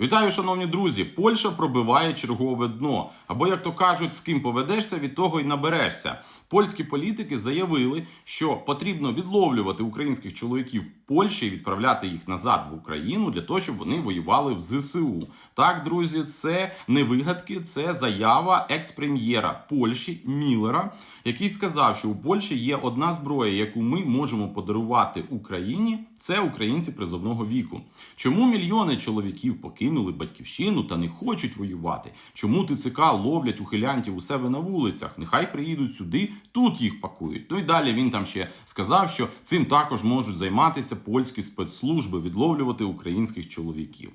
Вітаю, шановні друзі! Польща пробиває чергове дно. Або, як то кажуть, з ким поведешся, від того й наберешся. Польські політики заявили, що потрібно відловлювати українських чоловіків в Польщі і відправляти їх назад в Україну для того, щоб вони воювали в ЗСУ. Так, друзі, це не вигадки, це заява екс-прем'єра Польщі Міллера, який сказав, що у Польщі є одна зброя, яку ми можемо подарувати Україні. Це українці призовного віку. Чому мільйони чоловіків покинули батьківщину та не хочуть воювати? Чому ТЦК ловлять ухилянтів у себе на вулицях? Нехай приїдуть сюди, тут їх пакують. Ну і далі він там ще сказав, що цим також можуть займатися польські спецслужби, відловлювати українських чоловіків.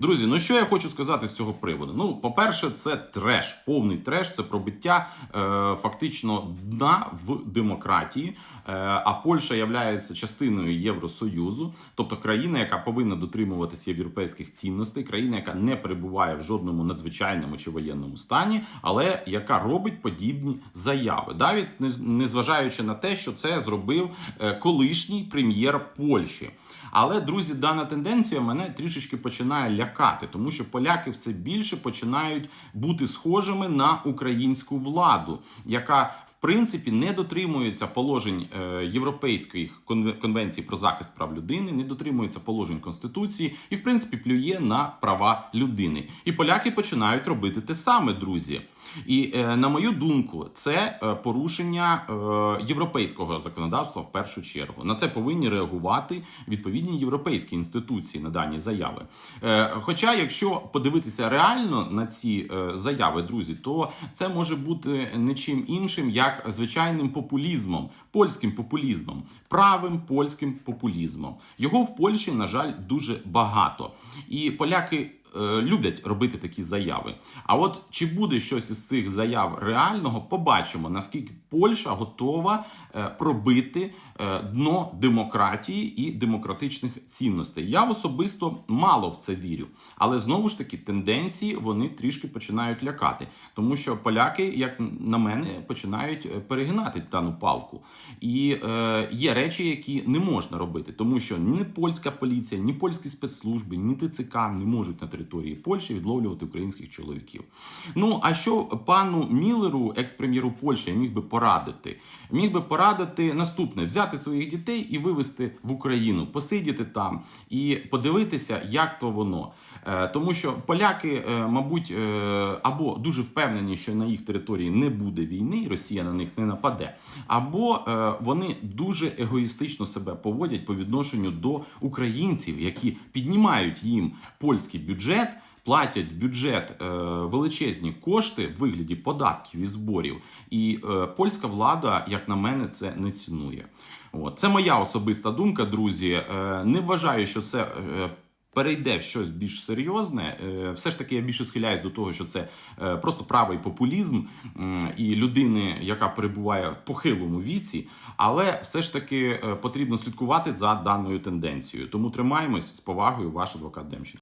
Друзі, ну що я хочу сказати з цього приводу? Ну, по-перше, це треш, повний треш, це пробиття е, фактично дна в демократії. Е, а Польща є частиною Євросоюзу, тобто країна, яка повинна дотримуватися європейських цінностей, країна, яка не перебуває в жодному надзвичайному чи воєнному стані, але яка робить подібні заяви, навіть не- незважаючи на те, що це зробив е, колишній прем'єр Польщі. Але друзі, дана тенденція мене трішечки починає лякати, тому що поляки все більше починають бути схожими на українську владу, яка принципі не дотримується положень е, Європейської конве- конвенції про захист прав людини, не дотримується положень конституції і, в принципі, плює на права людини. І поляки починають робити те саме, друзі. І е, на мою думку, це е, порушення європейського законодавства в першу чергу. На це повинні реагувати відповідні європейські інституції на дані заяви. Хоча, якщо подивитися реально на ці заяви, друзі, то це може бути не чим іншим, як звичайним популізмом, польським популізмом, правим польським популізмом. Його в Польщі, на жаль, дуже багато. І поляки люблять робити такі заяви. А от чи буде щось із цих заяв реального, побачимо, наскільки Польща готова е, пробити е, дно демократії і демократичних цінностей. Я особисто мало в це вірю, але знову ж таки тенденції вони трішки починають лякати, тому що поляки, як на мене, починають е, перегинати дану палку. І е, є речі, які не можна робити, тому що ні польська поліція, ні польські спецслужби, ні ТЦК не можуть на території Польщі відловлювати українських чоловіків. Ну а що пану Міллеру, екс-прем'єру Польщі, я міг би порадити? Міг би порадити наступне: взяти своїх дітей і вивезти в Україну, посидіти там і подивитися, як то воно. Е, Тому що поляки, е, мабуть, е, або дуже впевнені, що на їх території не буде війни, і Росія на них не нападе, або вони дуже егоїстично себе поводять по відношенню до українців, які піднімають їм польський бюджет. Платять в бюджет е, величезні кошти в вигляді податків і зборів, і е, польська влада, як на мене, це не цінує. От. Це моя особиста думка, друзі. Е, не вважаю, що це. Перейде в щось більш серйозне, все ж таки я більше схиляюсь до того, що це просто правий популізм і людини, яка перебуває в похилому віці, але все ж таки потрібно слідкувати за даною тенденцією. Тому тримаємось з повагою, ваш адвокат Демченко.